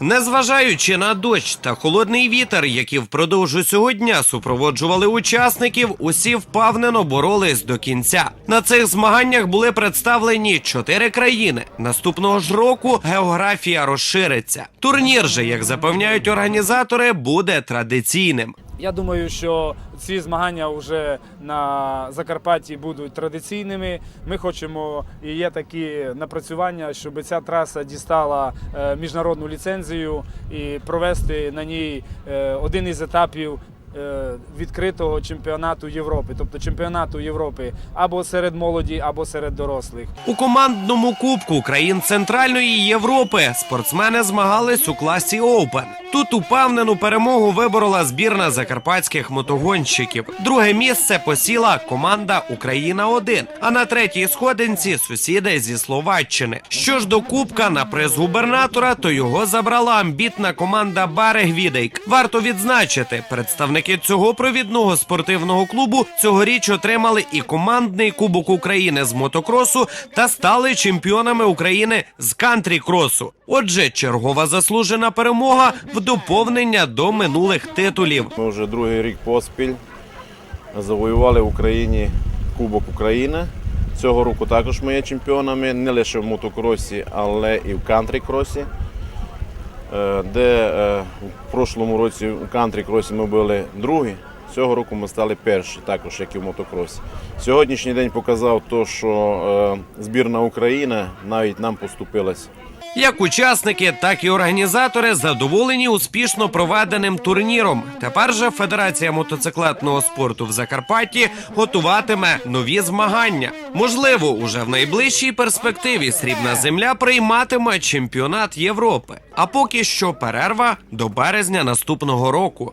Незважаючи на дощ та холодний вітер, які впродовж усього дня супроводжували учасників, усі впевнено боролись до кінця. На цих змаганнях були представлені чотири країни. Наступного ж року географія розшириться. Турнір же, як запевняють організатори, буде традиційним. Я думаю, що ці змагання вже на Закарпатті будуть традиційними. Ми хочемо і є такі напрацювання, щоб ця траса дістала е, міжнародну ліцензію і провести на ній е, один із етапів. е, Відкритого чемпіонату Європи, тобто чемпіонату Європи або серед молоді, або серед дорослих. У командному кубку країн Центральної Європи спортсмени змагались у класі Open. Тут упевнену перемогу виборола збірна закарпатських мотогонщиків. Друге місце посіла команда Україна 1 а на третій сходинці сусіди зі Словаччини. Що ж до кубка на приз губернатора, то його забрала амбітна команда Барег Відейк. Варто відзначити, представники цього провідного спортивного клубу цьогоріч отримали і командний кубок України з мотокросу та стали чемпіонами України з кантрі-кросу. Отже, чергова заслужена перемога в доповнення до минулих титулів. Ми вже другий рік поспіль завоювали в Україні Кубок України. Цього року також ми є чемпіонами не лише в мотокросі, але і в кантрі-кросі. Е, Де е, в прошлому році у кантрі-кросі ми були другі, цього року ми стали перші, також як і в мотокросі. Сьогоднішній день показав то, що е, збірна України навіть нам поступилась. Як учасники, так і організатори задоволені успішно проведеним турніром. Тепер же Федерація мотоциклетного спорту в Закарпатті готуватиме нові змагання. Можливо, уже в найближчій перспективі срібна земля прийматиме чемпіонат Європи. А поки що перерва до березня наступного року.